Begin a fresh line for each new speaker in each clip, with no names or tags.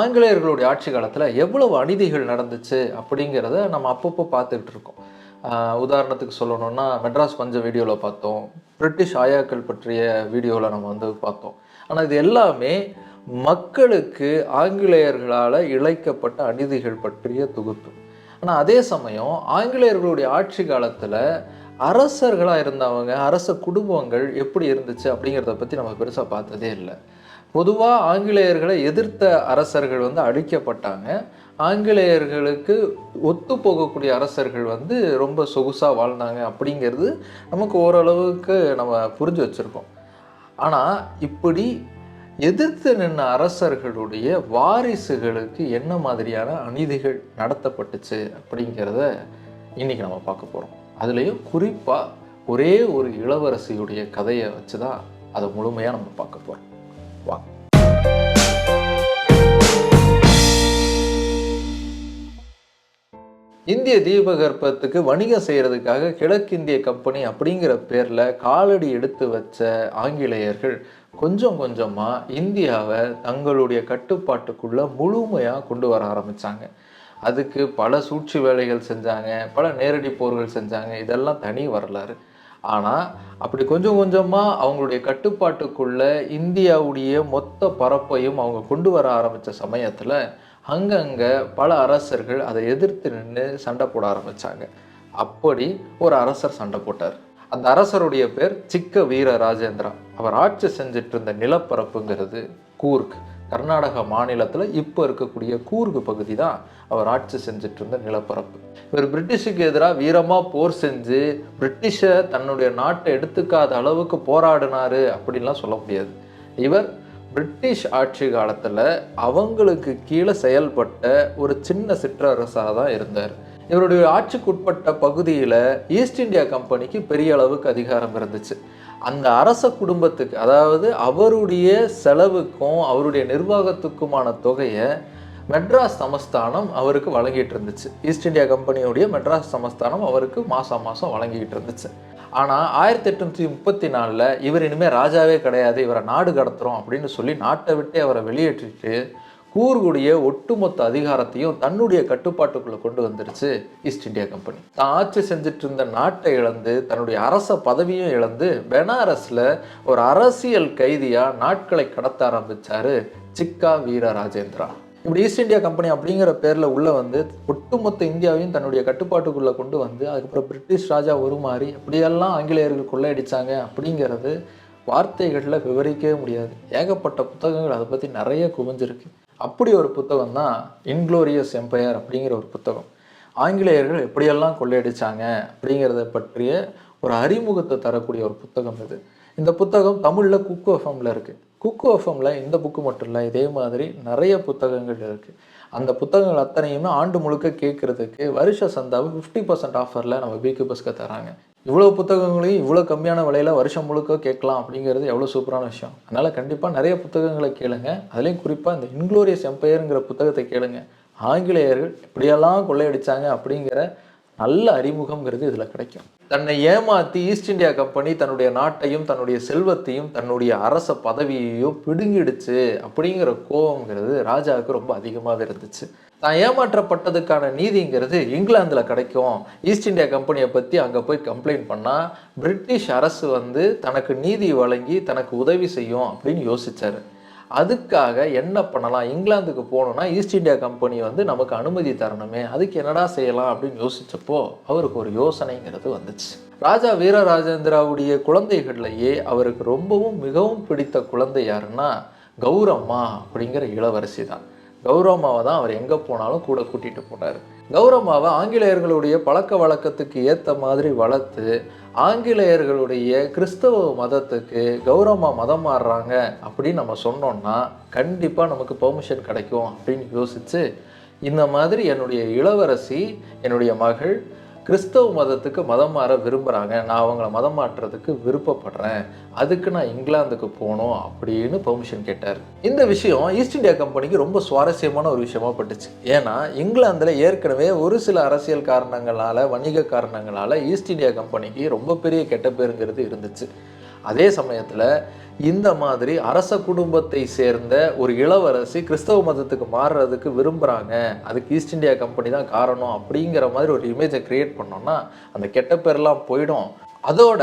ஆங்கிலேயர்களுடைய ஆட்சி காலத்தில் எவ்வளவு அநீதிகள் நடந்துச்சு அப்படிங்கிறத நம்ம அப்பப்போ பார்த்துக்கிட்டு இருக்கோம். உதாரணத்துக்கு சொல்லணும்னா மெட்ராஸ் பஞ்ச வீடியோவில் பார்த்தோம். பிரிட்டிஷ் ஆயாக்கள் பற்றிய வீடியோவில் நம்ம வந்து பார்த்தோம். ஆனால் இது எல்லாமே மக்களுக்கு ஆங்கிலேயர்களால் இழைக்கப்பட்ட அநீதிகள் பற்றிய தொகுப்பு. ஆனால் அதே சமயம் ஆங்கிலேயர்களுடைய ஆட்சி காலத்தில் அரசர்களாக இருந்தவங்க அரச குடும்பங்கள் எப்படி இருந்துச்சு அப்படிங்கிறத பற்றி நம்ம பெருசாக பார்த்ததே இல்லை. பொதுவாக ஆங்கிலேயர்களை எதிர்த்த அரசர்கள் வந்து அழிக்கப்பட்டாங்க. ஆங்கிலேயர்களுக்கு ஒத்து போகக்கூடிய அரசர்கள் வந்து ரொம்ப சொகுசாக வாழ்ந்தாங்க அப்படிங்கிறது நமக்கு ஓரளவுக்கு நம்ம புரிஞ்சு வச்சுருக்கோம். ஆனால் இப்படி எதிர்த்து நின்ற அரசர்களுடைய வாரிசுகளுக்கு என்ன மாதிரியான அநீதிகள் நடத்தப்பட்டுச்சு அப்படிங்கிறத இன்னைக்கு நம்ம பார்க்க போகிறோம் அதுலேயும் குறிப்பாக ஒரே ஒரு இளவரசியுடைய கதையை வச்சு தான் அதை முழுமையாக நம்ம பார்க்க போகிறோம் வாங்க. இந்திய தீபகற்பத்துக்கு வணிகம் செய்கிறதுக்காக கிழக்கிந்திய கம்பெனி அப்படிங்கிற பேரில் காலடி எடுத்து வச்ச ஆங்கிலேயர்கள் கொஞ்சம் கொஞ்சமாக இந்தியாவை தங்களுடைய கட்டுப்பாட்டுக்குள்ளே முழுமையாக கொண்டு வர ஆரம்பித்தாங்க அதுக்கு பல சூழ்ச்சி வேலைகள் செஞ்சாங்க பல நேரடி போர்கள் செஞ்சாங்க இதெல்லாம் தனி வரலாறு. ஆனால் அப்படி கொஞ்சம் கொஞ்சமாக அவங்களுடைய கட்டுப்பாட்டுக்குள்ளே இந்தியாவுடைய மொத்த பரப்பையும் அவங்க கொண்டு வர ஆரம்பித்த சமயத்தில் அங்கங்கே பல அரசர்கள் அதை எதிர்த்து நின்று சண்டை போட ஆரம்பித்தாங்க அப்படி ஒரு அரசர் சண்டை போட்டார். அந்த அரசருடைய பேர் சிக்க வீர ராஜேந்திரா. அவர் ஆட்சி செஞ்சுட்டு இருந்த நிலப்பரப்புங்கிறது கூர்க். கர்நாடக மாநிலத்தில் இப்போ இருக்கக்கூடிய கூர்கு பகுதி தான் அவர் ஆட்சி செஞ்சுட்டு இருந்த நிலப்பரப்பு. இவர் பிரிட்டிஷுக்கு எதிராக வீரமாக போர் செஞ்சு பிரிட்டிஷை தன்னுடைய நாட்டை எடுத்துக்காத அளவுக்கு போராடினாரு அப்படின்லாம் சொல்ல முடியாது. இவர் பிரிட்டிஷ் ஆட்சி காலத்தில் அவங்களுக்கு கீழே செயல்பட்ட ஒரு சின்ன சிற்றரசாக தான் இருந்தார். இவருடைய ஆட்சிக்குட்பட்ட பகுதியில் ஈஸ்ட் இந்தியா கம்பெனிக்கு பெரிய அளவுக்கு அதிகாரம் இருந்துச்சு. அந்த அரச குடும்பத்துக்கு அதாவது அவருடைய செலவுக்கும் அவருடைய நிர்வாகத்துக்குமான தொகையை மெட்ராஸ் சமஸ்தானம் அவருக்கு வழங்கிட்டு இருந்துச்சு. ஈஸ்ட் இந்தியா கம்பெனியுடைய மெட்ராஸ் சமஸ்தானம் அவருக்கு மாதம் மாதம் வழங்கிட்டு இருந்துச்சு. ஆனால் ஆயிரத்தி எட்நூற்றி முப்பத்தி நாலில் இவர் இனிமேல் ராஜாவே கிடையாது இவரை நாடு கடத்துகிறோம் அப்படின்னு சொல்லி நாட்டை விட்டே அவரை வெளியேற்றிட்டு கூர்குடைய ஒட்டுமொத்த அதிகாரத்தையும் தன்னுடைய கட்டுப்பாட்டுக்குள்ளே கொண்டு வந்துருச்சு ஈஸ்ட் இந்தியா கம்பெனி தான் ஆட்சி செஞ்சுட்டு இருந்த நாட்டை இழந்து தன்னுடைய அரச பதவியும் இழந்து பெனாரஸில் ஒரு அரசியல் கைதியாக நாட்களை கடத்த ஆரம்பிச்சாரு சிக்கா வீர ராஜேந்திரா இப்படி ஈஸ்ட் இந்தியா கம்பெனி அப்படிங்கிற பேரில் உள்ளே வந்து ஒட்டுமொத்த இந்தியாவையும் தன்னுடைய கட்டுப்பாட்டுக்குள்ளே கொண்டு வந்து அதுக்கப்புறம் பிரிட்டிஷ் ராஜா உருமாறி அப்படியெல்லாம் ஆங்கிலேயர்கள் கொள்ளையடிச்சாங்க அப்படிங்கிறது வார்த்தைகளில் விவரிக்கவே முடியாது. ஏகப்பட்ட புத்தகங்கள் அதை பற்றி நிறைய குவிஞ்சிருக்கு. அப்படி ஒரு புத்தகம் தான் இன்க்ளோரியஸ் எம்பையர் அப்படிங்கிற ஒரு புத்தகம். ஆங்கிலேயர்கள் எப்படியெல்லாம் கொள்ளையடிச்சாங்க அப்படிங்கிறத பற்றிய ஒரு அறிமுகத்தை தரக்கூடிய ஒரு புத்தகம் இது. இந்த புத்தகம் தமிழில் குக்கு எஃப்எம்ல இருக்குது குக் ஓஃபமில் இந்த புக்கு மட்டும் இல்லை இதே மாதிரி நிறைய புத்தகங்கள் இருக்குது அந்த புத்தகங்கள் அத்தனையுமே ஆண்டு முழுக்க கேட்குறதுக்கு வருஷ சந்தாவை ஃபிஃப்டி பர்சன்ட் ஆஃபரில் நம்ம பிக்கு பஸ்க்கு தராங்க. இவ்வளோ புத்தகங்களையும் இவ்வளோ கம்மியான விலையில் வருஷம் முழுக்க கேட்கலாம் அப்படிங்கிறது எவ்வளோ சூப்பரான விஷயம். அதனால் கண்டிப்பாக நிறைய புத்தகங்களை கேளுங்க. அதுலேயும் குறிப்பாக இந்த இன்க்ளோரியஸ் எம்பையருங்கிற புத்தகத்தை கேளுங்க. ஆங்கிலேயர்கள் இப்படியெல்லாம் கொள்ளையடித்தாங்க அப்படிங்கிற நல்ல அறிமுகம்ங்கிறது இதில் கிடைக்கும். தன்னை ஏமாற்றி ஈஸ்ட் இந்தியா கம்பெனி தன்னுடைய நாட்டையும் தன்னுடைய செல்வத்தையும் தன்னுடைய அரச பதவியையும் பிடுங்கிடுச்சு அப்படிங்கிற கோபங்கிறது ராஜாவுக்கு ரொம்ப அதிகமாகவே இருந்துச்சு. தான் ஏமாற்றப்பட்டதுக்கான நீதிங்கிறது இங்கிலாந்தில் கிடைக்கும். ஈஸ்ட் இந்தியா கம்பெனியை பற்றி அங்கே போய் கம்ப்ளைண்ட் பண்ணால் பிரிட்டிஷ் அரசு வந்து தனக்கு நீதி வழங்கி தனக்கு உதவி செய்யும் அப்படின்னு யோசிச்சார். அதுக்காக என்ன பண்ணலாம்? இங்கிலாந்துக்கு போகணும்னா ஈஸ்ட் இந்தியா கம்பெனி வந்து நமக்கு அனுமதி தரணுமே. அதுக்கு என்னடா செய்யலாம் அப்படின்னு யோசித்தப்போ அவருக்கு ஒரு யோசனைங்கிறது வந்துச்சு. ராஜா வீரராஜேந்திராவுடைய குழந்தைகள்லையே அவருக்கு ரொம்பவும் மிகவும் பிடித்த குழந்தை யாருன்னா கௌரம்மா அப்படிங்கிற இளவரசி தான் கௌரம்மாவை தான் அவர் எங்கே போனாலும் கூட கூட்டிகிட்டு போனார். கௌரம்மாவை ஆங்கிலேயர்களுடைய பழக்க வழக்கத்துக்கு ஏற்ற மாதிரி வளர்த்து ஆங்கிலேயர்களுடைய கிறிஸ்தவ மதத்துக்கு கௌரவமாக மதம் மாறுறாங்க அப்படின்னு நம்ம சொன்னோம்னா கண்டிப்பாக நமக்கு பெர்மிஷன் கிடைக்கும் அப்படின்னு யோசித்து இந்த மாதிரி என்னுடைய இளவரசி என்னுடைய மகள் கிறிஸ்தவ மதத்துக்கு மதம் மாற விரும்புகிறாங்க நான் அவங்கள மதம் மாற்றுறதுக்கு விருப்பப்படுறேன். அதுக்கு நான் இங்கிலாந்துக்கு போகணும் அப்படின்னு பெர்மிஷன் கேட்டார். இந்த விஷயம் ஈஸ்ட் இந்தியா கம்பெனிக்கு ரொம்ப சுவாரஸ்யமான ஒரு விஷயமா பட்டுச்சு. ஏன்னா இங்கிலாந்தில் ஏற்கனவே ஒரு சில அரசியல் காரணங்களால் வணிக காரணங்களால் ஈஸ்ட் இந்தியா கம்பெனிக்கு ரொம்ப பெரிய கெட்ட பேருங்கிறது இருந்துச்சு. அதே சமயத்தில் இந்த மாதிரி அரச குடும்பத்தை சேர்ந்த ஒரு இளவரசி கிறிஸ்தவ மதத்துக்கு மாறுறதுக்கு விரும்புகிறாங்க அதுக்கு ஈஸ்ட் இந்தியா கம்பெனி தான் காரணம் அப்படிங்கிற மாதிரி ஒரு இமேஜை க்ரியேட் பண்ணோம்னா அந்த கெட்ட பேர்லாம் போயிடும். அதோட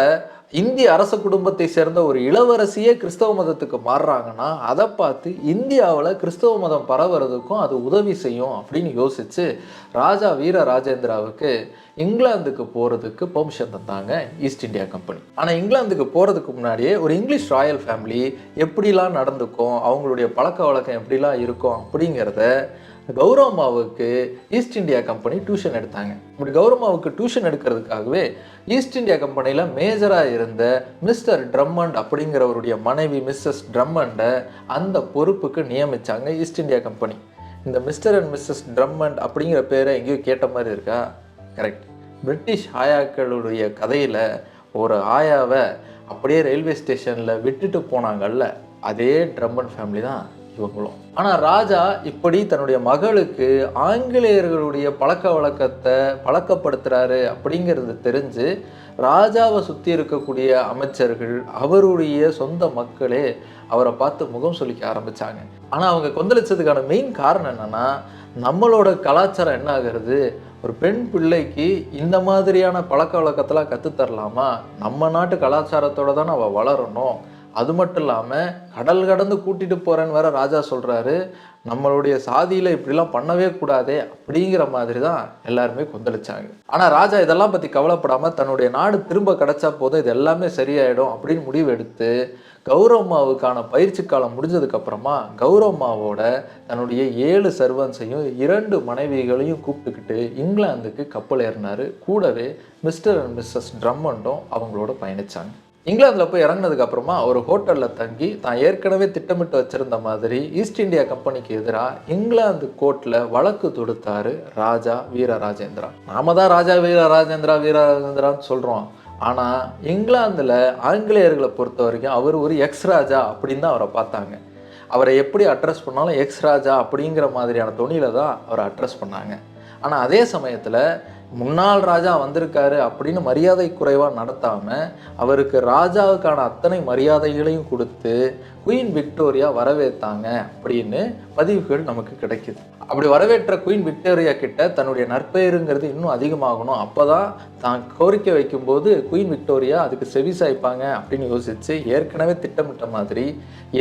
இந்திய அரச குடும்பத்தை சேர்ந்த ஒரு இளவரசியே கிறிஸ்தவ மதத்துக்கு மாறுறாங்கன்னா அதை பார்த்து இந்தியாவில் கிறிஸ்தவ மதம் பரவுறதுக்கும் அது உதவி செய்யும் அப்படின்னு யோசிச்சு ராஜா வீர ராஜேந்திராவுக்கு இங்கிலாந்துக்கு போகிறதுக்கு பெர்மிஷன் தந்தாங்க ஈஸ்ட் இந்தியா கம்பெனி ஆனால் இங்கிலாந்துக்கு போகிறதுக்கு முன்னாடியே ஒரு இங்கிலீஷ் ராயல் ஃபேமிலி எப்படிலாம் நடந்துக்கும் அவங்களுடைய பழக்க வழக்கம் எப்படிலாம் இருக்கும் அப்படிங்கிறத கௌரவமாவுக்கு ஈஸ்ட் இந்தியா கம்பெனி டியூஷன் எடுத்தாங்க. இப்படி கௌரவமாவுக்கு டியூஷன் எடுக்கிறதுக்காகவே ஈஸ்ட் இந்தியா கம்பெனியில் மேஜராக இருந்த மிஸ்டர் ட்ரம்மண்ட் அப்படிங்கிறவருடைய மனைவி மிஸ்ஸஸ் ட்ரம்மண்டை அந்த பொறுப்புக்கு நியமித்தாங்க ஈஸ்ட் இந்தியா கம்பெனி இந்த மிஸ்டர் அண்ட் மிஸ்ஸஸ் ட்ரம்மண்ட் அப்படிங்கிற பேரை எங்கேயோ கேட்ட மாதிரி இருக்கா? கரெக்ட் பிரிட்டிஷ் ஆயாக்களுடைய கதையில் ஒரு ஆயாவை அப்படியே ரயில்வே ஸ்டேஷனில் விட்டுட்டு போனாங்கல்ல அதே ட்ரம்மன் ஃபேமிலி தான். இவங்களும். ஆனால் ராஜா இப்படி தன்னுடைய மகளுக்கு ஆங்கிலேயர்களுடைய பழக்க வழக்கத்தை பழக்கப்படுத்துகிறாரு அப்படிங்கிறது தெரிஞ்சு ராஜாவை சுற்றி இருக்கக்கூடிய அமைச்சர்கள் அவருடைய சொந்த மக்களே அவரை பார்த்து முகம் சொல்லிக்க ஆரம்பித்தாங்க ஆனால் அவங்க கொந்தளிச்சதுக்கான மெயின் காரணம் என்னன்னா நம்மளோட கலாச்சாரம் என்ன ஆகிறது? ஒரு பெண் பிள்ளைக்கு இந்த மாதிரியான பழக்க வழக்கத்தெல்லாம் கற்றுத்தரலாமா நம்ம நாட்டு கலாச்சாரத்தோடு தான் அவள் வளரணும்? அது மட்டும் இல்லாமல் கடல் கடந்து கூட்டிட்டு போகிறேன்னு வேற ராஜா சொல்கிறாரு நம்மளுடைய சாதியில் இப்படிலாம் பண்ணவே கூடாதே அப்படிங்கிற மாதிரி தான் எல்லாருமே கொந்தளிச்சாங்க. ஆனால் ராஜா இதெல்லாம் பற்றி கவலைப்படாமல் தன்னுடைய நாடு திரும்ப கிடைச்சா போதும் இது எல்லாமே சரியாயிடும் அப்படின்னு முடிவு எடுத்து கௌரவம்மாவுக்கான பயிற்சி காலம் முடிஞ்சதுக்கப்புறமா கௌரவம்மாவோட தன்னுடைய ஏழு சர்வன்ஸையும் இரண்டு மனைவிகளையும் கூப்பிட்டுக்கிட்டு இங்கிலாந்துக்கு கப்பல் ஏறினாரு. கூடவே மிஸ்டர் அண்ட் மிஸ்ஸஸ் ட்ரம்மண்டும் அவங்களோட பயணிச்சாங்க. இங்கிலாந்தில் போய் இறங்கினதுக்கு அப்புறமா ஒரு ஹோட்டலில் தங்கி தான் ஏற்கனவே திட்டமிட்டு வச்சிருந்த மாதிரி ஈஸ்ட் இந்தியா கம்பெனிக்கு எதிராக இங்கிலாந்து கோர்ட்டில் வழக்கு தொடுத்தாரு ராஜா வீர ராஜேந்திரா நாம தான் ராஜா வீர ராஜேந்திரா வீர ராஜேந்திரான்னு சொல்கிறோம் ஆனால் இங்கிலாந்தில் ஆங்கிலேயர்களை பொறுத்த வரைக்கும் அவர் ஒரு எக்ஸ் ராஜா அப்படின்னு தான் அவரை பார்த்தாங்க. அவரை எப்படி அட்ரஸ் பண்ணாலும் எக்ஸ் ராஜா அப்படிங்கிற மாதிரியான தொனியில் தான் அவரை அட்ரஸ் பண்ணாங்க. ஆனால் அதே சமயத்தில் முன்னாள் ராஜா வந்திருக்காரு அப்படின்னு மரியாதை குறைவாக நடத்தாமல் அவருக்கு ராஜாவுக்கான அத்தனை மரியாதைகளையும் கொடுத்து குயின் விக்டோரியா வரவேற்றாங்க அப்படின்னு பதிவுகள் நமக்கு கிடைக்குது. அப்படி வரவேற்ற குயின் விக்டோரியா கிட்ட தன்னுடைய நற்பெயருங்கிறது இன்னும் அதிகமாகணும். அப்போ தான் தான் கோரிக்கை வைக்கும்போது குயின் விக்டோரியா அதுக்கு செவி சாய்ப்பாங்க அப்படின்னு யோசித்து ஏற்கனவே திட்டமிட்ட மாதிரி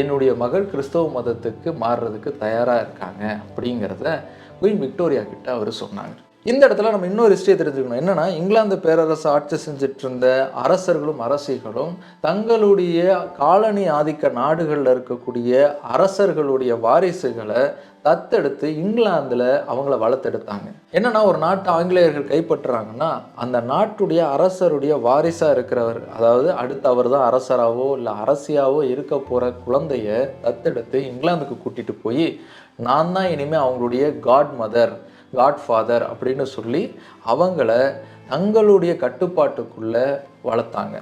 என்னுடைய மகள் கிறிஸ்தவ மதத்துக்கு மாறுறதுக்கு தயாராக இருக்காங்க அப்படிங்கிறத குயின் விக்டோரியா கிட்ட அவர் சொன்னாங்க. இந்த இடத்துல நம்ம இன்னொரு ஹிஸ்டரியை தெரிஞ்சுக்கணும். என்னென்னா இங்கிலாந்து பேரரசு ஆட்சி செஞ்சுட்டு இருந்த அரசர்களும் அரசிகளும் தங்களுடைய காலனி ஆதிக்க நாடுகளில் இருக்கக்கூடிய அரசர்களுடைய வாரிசுகளை தத்தெடுத்து இங்கிலாந்தில் அவங்கள வளர்த்தெடுத்தாங்க. என்னன்னா ஒரு நாட்டை ஆங்கிலேயர்கள் கைப்பற்றுறாங்கன்னா அந்த நாட்டுடைய அரசருடைய வாரிசாக இருக்கிறவர் அதாவது அடுத்து அவர் தான் அரசராகவோ இல்லை அரசியாவோ இருக்க போகிற குழந்தைய தத்தெடுத்து இங்கிலாந்துக்கு கூட்டிகிட்டு போய் நான் தான் இனிமேல் அவங்களுடைய காட் மதர் காட்ஃபாதர் அப்படின்னு சொல்லி அவங்கள தங்களுடைய கட்டுப்பாட்டுக்குள்ளே வளர்த்தாங்க.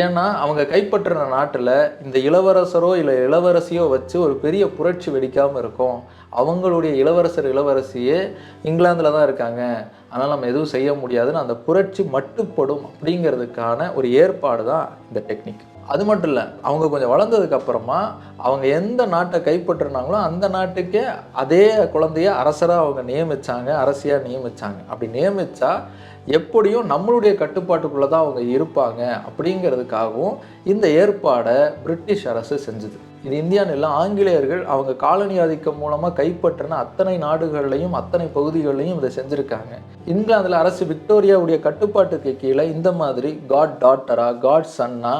ஏன்னா அவங்க கைப்பற்றின நாட்டில் இந்த இளவரசரோ இல்லை இளவரசியோ வச்சு ஒரு பெரிய புரட்சி வெடிக்காமல் இருக்கும். அவங்களுடைய இளவரசர் இளவரசியே இங்கிலாந்தில் தான் இருக்காங்க. அதனால் நம்ம எதுவும் செய்ய முடியாதுன்னு அந்த புரட்சி மட்டுப்படும் அப்படிங்கிறதுக்கான ஒரு ஏற்பாடு தான் இந்த டெக்னிக் அது மட்டும் இல்லை அவங்க கொஞ்சம் வளர்ந்ததுக்கு அப்புறமா அவங்க எந்த நாட்டை கைப்பற்றினாங்களோ அந்த நாட்டுக்கே அதே குழந்தைய அரசராக அவங்க நியமித்தாங்க அரசியாக நியமித்தாங்க அப்படி நியமித்தா எப்படியும் நம்மளுடைய கட்டுப்பாட்டுக்குள்ளே தான் அவங்க இருப்பாங்க அப்படிங்கிறதுக்காகவும் இந்த ஏற்பாடை பிரிட்டிஷ் அரசு செஞ்சுது. இது இந்தியான்னு இல்லை ஆங்கிலேயர்கள் அவங்க காலனி ஆதிக்கம் மூலமாக கைப்பற்றின அத்தனை நாடுகள்லையும் அத்தனை பகுதிகள்லையும் இதை செஞ்சுருக்காங்க. இங்கிலாந்தில் அரசு விக்டோரியாவுடைய கட்டுப்பாட்டுக்கு கீழே இந்த மாதிரி காட் டாட்டரா காட் சன்னா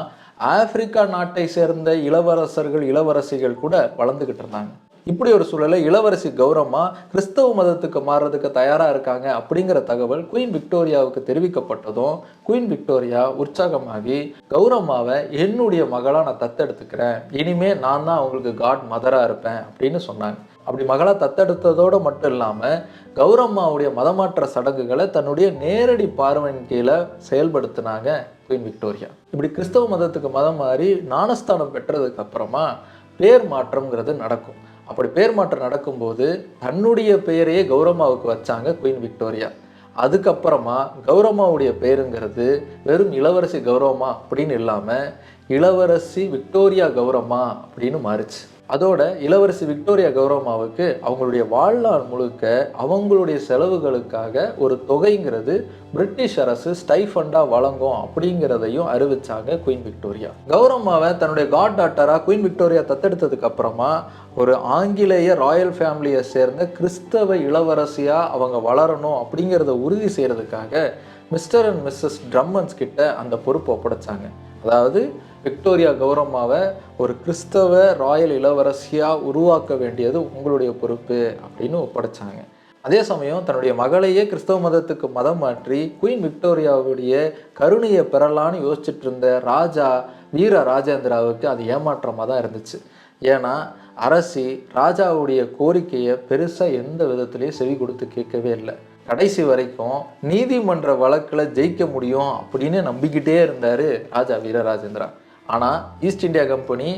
ஆப்பிரிக்கா நாட்டை சேர்ந்த இளவரசர்கள் இளவரசிகள் கூட வளர்ந்துக்கிட்டு இருந்தாங்க. இப்படி ஒரு சூழலை இளவரசி கௌரவமா கிறிஸ்தவ மதத்துக்கு மாறுறதுக்கு தயாரா இருக்காங்க அப்படிங்கிற தகவல் குயின் விக்டோரியாவுக்கு தெரிவிக்கப்பட்டதும் குயின் விக்டோரியா உற்சாகமாகி கௌரவமாவை என்னுடைய மகளா நான் தத்தெடுத்துக்கிறேன். இனிமே நான் தான் அவங்களுக்கு காட் மதரா இருப்பேன் அப்படின்னு சொன்னாங்க. அப்படி மகளாக தத்தெடுத்ததோடு மட்டும் இல்லாமல் கௌரம்மாவுடைய மதமாற்ற சடங்குகளை தன்னுடைய நேரடி பார்வையின் கீழே செயல்படுத்தினாங்க குயின் விக்டோரியா இப்படி கிறிஸ்தவ மதத்துக்கு மதம் மாறி ஞானஸ்தானம் பெற்றதுக்கு அப்புறமா பேர் மாற்றம்ங்கிறது நடக்கும். அப்படி பேர் மாற்றம் நடக்கும்போது தன்னுடைய பெயரையே கௌரம்மாவுக்கு வச்சாங்க குயின் விக்டோரியா அதுக்கப்புறமா கௌரம்மாவுடைய பேருங்கிறது வெறும் இளவரசி கௌரவமா அப்படின்னு இல்லாமல் இளவரசி விக்டோரியா கௌரம்மா அப்படின்னு மாறுச்சு. அதோட இளவரசி விக்டோரியா கௌரம்மாவுக்கு அவங்களுடைய வாழ்நாள் முழுக்க அவங்களுடைய செலவுகளுக்காக ஒரு தொகைங்கிறது பிரிட்டிஷ் அரசு ஸ்டைஃபண்டாக வழங்கும் அப்படிங்கிறதையும் அறிவிச்சாங்க குயின் விக்டோரியா. கௌரம்மாவை தன்னுடைய காட் டாட்டராக குயின் விக்டோரியா தத்தெடுத்ததுக்கு அப்புறமா ஒரு ஆங்கிலேய ராயல் ஃபேமிலியை சேர்ந்த கிறிஸ்தவ இளவரசியாக அவங்க வளரணும் அப்படிங்கிறத உறுதி செய்கிறதுக்காக மிஸ்டர் அண்ட் மிஸ்ஸஸ் ட்ரம்மன்ஸ் கிட்ட அந்த பொறுப்பு ஒப்படைச்சாங்க. அதாவது விக்டோரியா கௌரம்மாவை ஒரு கிறிஸ்தவ ராயல் இளவரசியாக உருவாக்க வேண்டியது உங்களுடைய பொறுப்பு அப்படின்னு ஒப்படைச்சாங்க. அதே சமயம் தன்னுடைய மகளையே கிறிஸ்தவ மதத்துக்கு மதம் மாற்றி குயின் விக்டோரியாவுடைய கருணையை பெறலான்னு யோசிச்சுட்டு இருந்த ராஜா வீர ராஜேந்திராவுக்கு அது ஏமாற்றமாக தான் இருந்துச்சு. ஏன்னா அரசி ராஜாவுடைய கோரிக்கையை பெருசாக எந்த விதத்துலேயும் செவி கொடுத்து கேட்கவே இல்லை. கடைசி வரைக்கும் நீதிமன்ற வழக்கில் ஜெயிக்க முடியும் அப்படின்னு நம்பிக்கிட்டே இருந்தார் ராஜா வீரராஜேந்திரா ஆனால் ஈஸ்ட் இந்தியா கம்பெனி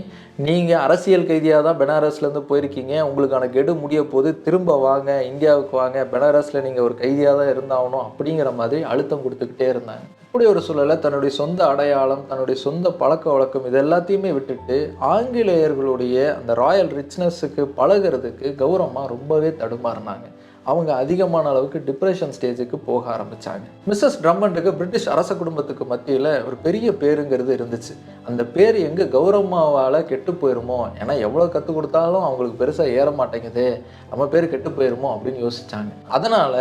நீங்கள் அரசியல் கைதியாக தான் பெனாரஸ்லேருந்து போயிருக்கீங்க. உங்களுக்கான கெடு முடிய போது திரும்ப வாங்க இந்தியாவுக்கு வாங்க பெனாரஸில் நீங்கள் ஒரு கைதியாக தான் இருந்தாகணும் அப்படிங்கிற மாதிரி அழுத்தம் கொடுத்துக்கிட்டே இருந்தாங்க. இப்படி ஒரு சூழலை தன்னுடைய சொந்த அடையாளம் தன்னுடைய சொந்த பழக்க வழக்கம் இது எல்லாத்தையுமே விட்டுட்டு ஆங்கிலேயர்களுடைய அந்த ராயல் ரிச்னஸுக்கு பழகிறதுக்கு கௌரவமாக ரொம்பவே தடுமாறினாங்க. அவங்க அதிகமான அளவுக்கு டிப்ரெஷன் ஸ்டேஜுக்கு போக ஆரம்பித்தாங்க மிஸ்ஸஸ் ட்ரம்மண்டுக்கு பிரிட்டிஷ் அரச குடும்பத்துக்கு மத்தியில் ஒரு பெரிய பேருங்கிறது இருந்துச்சு. அந்த பேர் எங்கே கௌரவமாவால் கெட்டு போயிருமோ? ஏன்னா எவ்வளோ கற்றுக் கொடுத்தாலும் அவங்களுக்கு பெருசாக ஏற மாட்டேங்குது. நம்ம பேர் கெட்டு போயிருமோ? அப்படின்னு யோசித்தாங்க அதனால்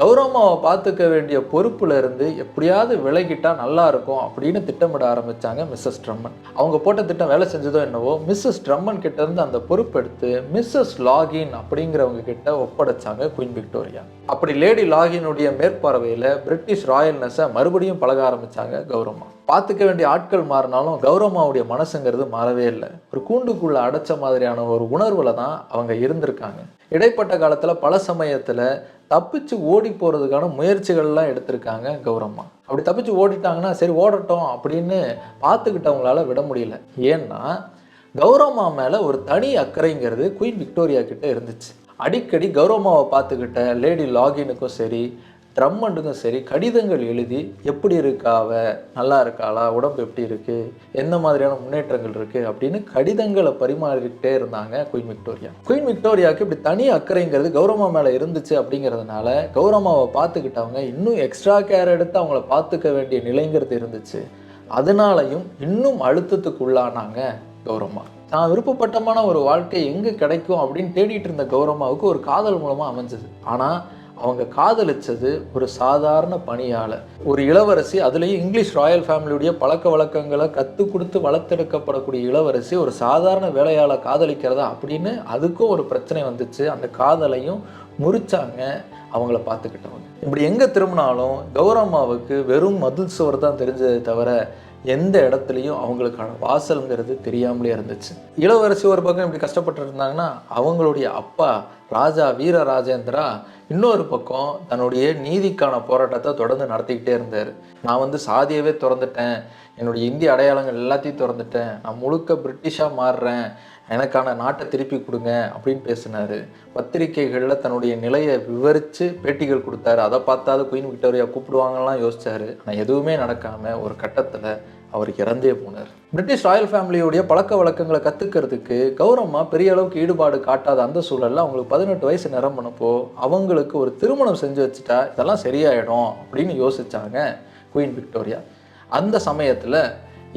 கௌரவமாவை பார்த்துக்க வேண்டிய பொறுப்புலேருந்து எப்படியாவது விலகிட்டால் நல்லா இருக்கும் அப்படின்னு திட்டமிட ஆரம்பிச்சாங்க மிஸ்ஸஸ் ட்ரம்மன் அவங்க போட்ட திட்டம் வேலை செஞ்சதோ என்னவோ மிஸ்ஸஸ் ட்ரம்மன் கிட்டேருந்து அந்த பொறுப்பெடுத்து மிஸ்ஸஸ் லாகின் அப்படிங்கிறவங்க கிட்ட ஒப்படைச்சாங்க குயின் விக்டோரியா. அப்படி லேடி லாகினுடைய மேற்பார்வையில் பிரிட்டிஷ் ராயல்னஸை மறுபடியும் பழக ஆரம்பித்தாங்க கௌரம்மா. பார்த்துக்க வேண்டிய ஆட்கள் மாறினாலும் கௌரவமாவுடைய மனசுங்கிறது மாறவே இல்லை. ஒரு கூண்டுக்குள்ளே அடைச்ச மாதிரியான ஒரு உணர்வில் தான் அவங்க இருந்திருக்காங்க. இடைப்பட்ட காலத்தில் பல சமயத்தில் தப்பிச்சு ஓடி போகிறதுக்கான முயற்சிகள்லாம் எடுத்திருக்காங்க கௌரம்மா. அப்படி தப்பிச்சு ஓடிட்டாங்கன்னா சரி ஓடட்டும் அப்படின்னு பார்த்துக்கிட்டவங்களால விட முடியல. ஏன்னா கௌரம்மா மேலே ஒரு தனி அக்கறைங்கிறது குயின் விக்டோரியா கிட்ட இருந்துச்சு. அடிக்கடி கௌரவமாவை பார்த்துக்கிட்ட லேடி லாகினுக்கும் சரி ட்ரம்மண்டுக்கும் சரி கடிதங்கள் எழுதி எப்படி இருக்கா அவ? நல்லா இருக்காளா? உடம்பு எப்படி இருக்குது எந்த மாதிரியான முன்னேற்றங்கள் இருக்குது அப்படின்னு கடிதங்களை பரிமாறிக்கிட்டே இருந்தாங்க குயின் விக்டோரியா. குயின் விக்டோரியாவுக்கு இப்படி தனி அக்கறைங்கிறது கௌரவமா மேலே இருந்துச்சு அப்படிங்கிறதுனால கௌரவமாவை பார்த்துக்கிட்டவங்க இன்னும் எக்ஸ்ட்ரா கேர் எடுத்து அவங்கள பார்த்துக்க வேண்டிய நிலைங்கிறது இருந்துச்சு. அதனாலையும் இன்னும் அழுத்தத்துக்கு உள்ளானாங்க கௌரவமா. தான் விருப்பப்பட்டமான ஒரு வாழ்க்கை எங்கே கிடைக்கும் அப்படின்னு தேடிட்டு இருந்த கௌரமாவுக்கு ஒரு காதல் மூலமாக அமைஞ்சது. ஆனால் அவங்க காதலிச்சது ஒரு சாதாரண பணியாளர் ஒரு இளவரசி அதுலேயும் இங்கிலீஷ் ராயல் ஃபேமிலியுடைய பழக்க வழக்கங்களை கற்றுக் கொடுத்து வளர்த்தெடுக்கப்படக்கூடிய இளவரசி ஒரு சாதாரண வேலையாளை காதலிக்கிறதா அப்படின்னு அதுக்கும் ஒரு பிரச்சனை வந்துச்சு. அந்த காதலையும் முறிச்சாங்க அவங்கள பார்த்துக்கிட்டவங்க. இப்படி எங்கே திரும்பினாலும் கௌரம்மாவுக்கு வெறும் மதில் சுவர் தான் தெரிஞ்சதை தவிர எந்த இடத்துலையும் அவங்களுக்கான வாசல்ங்கிறது தெரியாமலே இருந்துச்சு. இளவரசி ஒரு பக்கம் இப்படி கஷ்டப்பட்டு இருந்தாங்கன்னா அவங்களுடைய அப்பா ராஜா வீர ராஜேந்திரா இன்னொரு பக்கம் தன்னுடைய நீதிக்கான போராட்டத்தை தொடர்ந்து நடத்திக்கிட்டே இருந்தார். நான் வந்து சாதியவே திறந்துட்டேன். என்னுடைய இந்திய அடையாளங்கள் எல்லாத்தையும் திறந்துட்டேன். நான் முழுக்க பிரிட்டிஷாக மாறுறேன். எனக்கான நாட்டை திருப்பி கொடுங்க அப்படின்னு பேசினார். பத்திரிகைகளில் தன்னுடைய நிலையை விவரித்து பேட்டிகள் கொடுத்தாரு. அதை பார்த்தா குயின் விக்டோரியா கூப்பிடுவாங்கலாம் யோசிச்சாரு. ஆனால் எதுவுமே நடக்காமல் ஒரு கட்டத்தில் அவர் இறந்தே போனார். பிரிட்டிஷ் ராயல் ஃபேமிலியுடைய பழக்க வழக்கங்களை கற்றுக்கிறதுக்கு கௌரவமாக பெரிய அளவுக்கு ஈடுபாடு காட்டாத அந்த சூழலில் அவங்களுக்கு பதினெட்டு வயசு நிரம்பினப்போ அவங்களுக்கு ஒரு திருமணம் செஞ்சு வச்சுட்டா இதெல்லாம் சரியாயிடும் அப்படின்னு யோசிச்சாங்க குயின் விக்டோரியா அந்த சமயத்தில்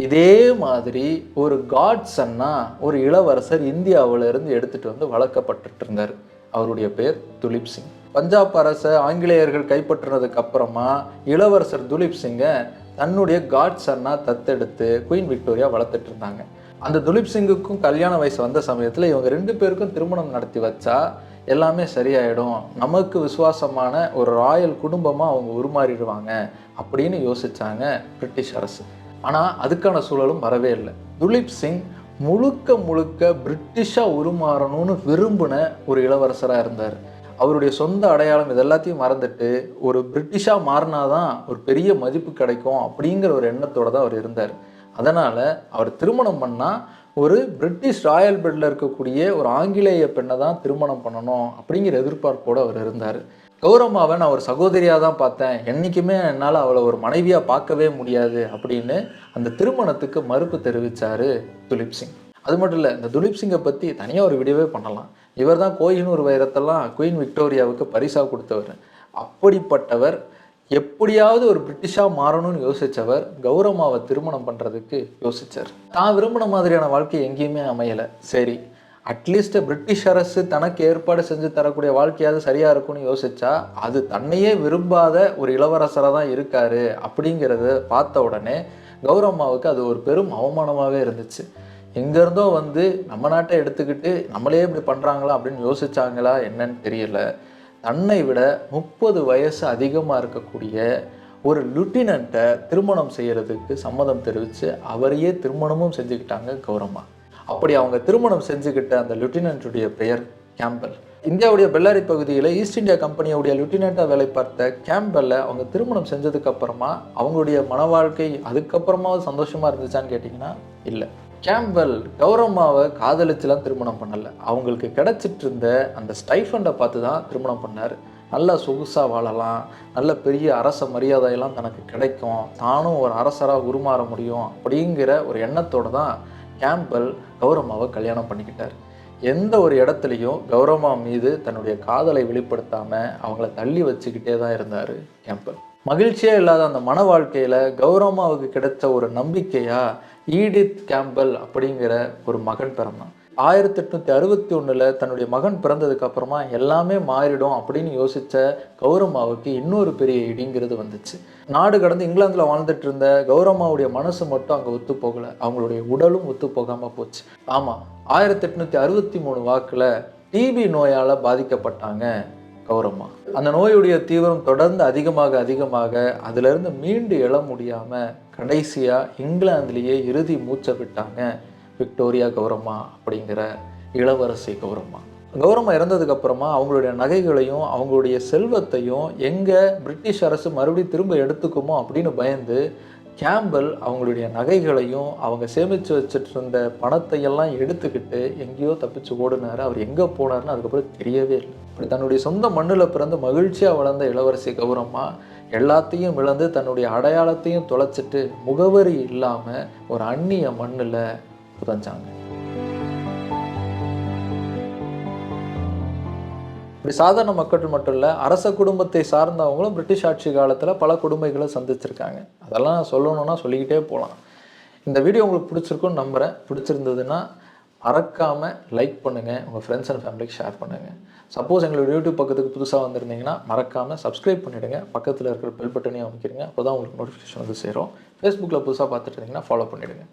இதே மாதிரி ஒரு காட் சன்னா ஒரு இளவரசர் இந்தியாவிலிருந்து இருந்து வந்து வளர்க்கப்பட்டுட்டு இருந்தார். அவருடைய பேர் துலீப் சிங். பஞ்சாப் அரசை ஆங்கிலேயர்கள் கைப்பற்றினதுக்கு அப்புறமா இளவரசர் துலீப் சிங்கை தன்னுடைய காட் சன்னா தத்தெடுத்து குயின் விக்டோரியா வளர்த்துட்டு இருந்தாங்க. அந்த துலீப் சிங்குக்கும் கல்யாண வயசு வந்த சமயத்தில் இவங்க ரெண்டு பேருக்கும் திருமணம் நடத்தி வச்சா எல்லாமே சரியாயிடும். நமக்கு விசுவாசமான ஒரு ராயல் குடும்பமாக அவங்க உருமாறிடுவாங்க அப்படின்னு யோசிச்சாங்க பிரிட்டிஷ் அரசு. ஆனால் அதுக்கான சூழலும் வரவே இல்லை. துலீப் சிங் முழுக்க முழுக்க பிரிட்டிஷாக உருமாறணும்னு விரும்பின ஒரு இளவரசராக இருந்தார். அவருடைய சொந்த அடையாளம் இதெல்லாத்தையும் மறந்துட்டு ஒரு பிரிட்டிஷாக மாறினாதான் ஒரு பெரிய மதிப்பு கிடைக்கும் அப்படிங்கிற ஒரு எண்ணத்தோடு தான் அவர் இருந்தார். அதனால் அவர் திருமணம் பண்ணால் ஒரு பிரிட்டிஷ் ராயல் பெட்டில் இருக்கக்கூடிய ஒரு ஆங்கிலேய பெண்ணை தான் திருமணம் பண்ணணும் அப்படிங்கிற எதிர்பார்ப்போடு அவர் இருந்தார். கௌரம்மாவை நான் ஒரு சகோதரியாக தான் பார்த்தேன். என்றைக்குமே என்னால் அவளை ஒரு மனைவியாக பார்க்கவே முடியாது அப்படின்னு அந்த திருமணத்துக்கு மறுப்பு தெரிவித்தார் துலிப் சிங். அது மட்டும் இல்லை இந்த துலிப் சிங்கை பற்றி தனியாக ஒரு வீடியோவே பண்ணலாம். இவர் தான் கோயினூர் வைரத்தெல்லாம் குயின் விக்டோரியாவுக்கு பரிசாக கொடுத்தவர். அப்படிப்பட்டவர் எப்படியாவது ஒரு பிரிட்டிஷாக மாறணும்னு யோசித்தவர் கௌரமாவை திருமணம் பண்ணுறதுக்கு யோசித்தார் தான் விரும்பின மாதிரியான வாழ்க்கை எங்கேயுமே அமையலை. சரி அட்லீஸ்ட் பிரிட்டிஷ் அரசு தனக்கு ஏற்பாடு செஞ்சு தரக்கூடிய வாழ்க்கையாவது சரியாக இருக்கும்னு யோசிச்சா அது தன்னையே விரும்பாத ஒரு இளவரசராக தான் இருக்காரு அப்படிங்கிறத பார்த்த உடனே கௌரம்மாவுக்கு அது ஒரு பெரும் அவமானமாகவே இருந்துச்சு. எங்கேருந்தோ வந்து நம்ம நாட்டை எடுத்துக்கிட்டு நம்மளே இப்படி பண்ணுறாங்களா அப்படின்னு யோசிச்சாங்களா என்னன்னு தெரியல. தன்னை விட முப்பது வயசு அதிகமாக இருக்கக்கூடிய ஒரு லுட்டினண்ட்டை திருமணம் செய்கிறதுக்கு சம்மதம் தெரிவித்து அவரையே திருமணமும் செஞ்சுக்கிட்டாங்க கௌரம்மா. அப்படி அவங்க திருமணம் செஞ்சுக்கிட்ட அந்த லுட்டினண்ட்டுடைய பெயர் கேம்பல். இந்தியாவுடைய பெல்லாரி பகுதியில் ஈஸ்ட் இந்தியா கம்பெனியுடைய லுட்டினண்ட்டாக வேலை பார்த்த கேம்பல்ல அவங்க திருமணம் செஞ்சதுக்கப்புறமா அவங்களுடைய மன வாழ்க்கை அதுக்கப்புறமாவது சந்தோஷமாக இருந்துச்சான்னு கேட்டிங்கன்னா இல்லை. கேம்பல் கௌரம்மாவை காதலிச்சுலாம் திருமணம் பண்ணலை. அவங்களுக்கு கிடச்சிட்டு இருந்த அந்த ஸ்டைஃபண்டை பார்த்து தான் திருமணம் பண்ணார். நல்லா சொகுசாக வாழலாம். நல்ல பெரிய அரச மரியாதையெல்லாம் தனக்கு கிடைக்கும். தானும் ஒரு அரசராக உருமாற முடியும் அப்படிங்கிற ஒரு எண்ணத்தோடு தான் கேம்பல் கௌரம்மாவை கல்யாணம் பண்ணிக்கிட்டார். எந்த ஒரு இடத்துலையும் கௌரம்மா மீது தன்னுடைய காதலை வெளிப்படுத்தாமல் அவங்கள தள்ளி வச்சுக்கிட்டே தான் இருந்தார் கேம்பல் மகிழ்ச்சியே இல்லாத அந்த மன வாழ்க்கையில் கௌரம்மாவுக்கு கிடைச்ச ஒரு நம்பிக்கையா ஈடித் கேம்பல் அப்படிங்கிற ஒரு மகன் பிறந்தான். ஆயிரத்தி எட்நூத்தி அறுபத்தி ஒன்றில் தன்னுடைய மகன் பிறந்ததுக்கு அப்புறமா எல்லாமே மாறிடும் அப்படின்னு யோசிச்ச கௌரம்மாவுக்கு இன்னொரு பெரிய இடிங்கிறது வந்துச்சு. நாடு கடந்து இங்கிலாந்தில் வாழ்ந்துட்டு இருந்த கௌரம்மாவுடைய மனசு மட்டும் அங்கே ஒத்து போகலை. அவங்களுடைய உடலும் ஒத்து போகாமல் போச்சு. ஆமாம் ஆயிரத்தி எட்நூத்தி அறுபத்தி மூணு வாக்கில் டிபி நோயால் பாதிக்கப்பட்டாங்க. கௌரம்மா அந்த நோயுடைய தீவிரம் தொடர்ந்து அதிகமாக அதிகமாக அதிலிருந்து மீண்டு எழ முடியாமல் கடைசியாக இங்கிலாந்துலேயே இறுதி மூச்சை விட்டாங்க விக்டோரியா கௌரம்மா அப்படிங்கிற இளவரசி கௌரம்மா கௌரம்மா இறந்ததுக்கப்புறமா அவங்களுடைய நகைகளையும் அவங்களுடைய செல்வத்தையும் எங்கே பிரிட்டிஷ் அரசு மறுபடியும் திரும்ப எடுத்துக்குமோ அப்படின்னு பயந்து கேம்பல் அவங்களுடைய நகைகளையும் அவங்க சேமித்து வச்சுட்டு இருந்த பணத்தையெல்லாம் எடுத்துக்கிட்டு எங்கேயோ தப்பிச்சு ஓடினார். அவர் எங்கே போனார்னு அதுக்கப்புறம் தெரியவே இல்லை. இப்படி தன்னுடைய சொந்த மண்ணில் பிறந்து மகிழ்ச்சியாக வளர்ந்த இளவரசி கௌரம்மா எல்லாத்தையும் இழந்து தன்னுடைய அடையாளத்தையும் தொலைச்சிட்டு முகவரி இல்லாமல் ஒரு அந்நிய மண்ணில் புதஞ்சாங்க. இப்படி சாதாரண மக்கள் மட்டும் இல்லை அரச குடும்பத்தை சார்ந்தவங்களும் பிரிட்டிஷ் ஆட்சி காலத்தில் பல கொடுமைகளை சந்திச்சிருக்காங்க. அதெல்லாம் சொல்லணும்னா சொல்லிக்கிட்டே போகலாம் இந்த வீடியோ உங்களுக்கு பிடிச்சிருக்குன்னு நம்புகிறேன் பிடிச்சிருந்ததுன்னா மறக்காமல் லைக் பண்ணுங்கள் உங்கள் ஃப்ரெண்ட்ஸ் அண்ட் ஃபேமிலிக்கு ஷேர் பண்ணுங்கள் சப்போஸ் எங்களோட யூடியூப் பக்கத்துக்கு புதுசாக வந்திருந்தீங்கன்னா மறக்காமல் சப்ஸ்கிரைப் பண்ணிவிடுங்க பக்கத்தில் இருக்கிற பெல் பட்டனையும் அமைக்கிறீங்க அப்போ தான் உங்களுக்கு நோட்டிஃபிகேஷன் வந்து சேரும். ஃபேஸ்புக்கில் புதுசாக பார்த்துட்டு இருந்தீங்கன்னா ஃபாலோ பண்ணிவிடுங்க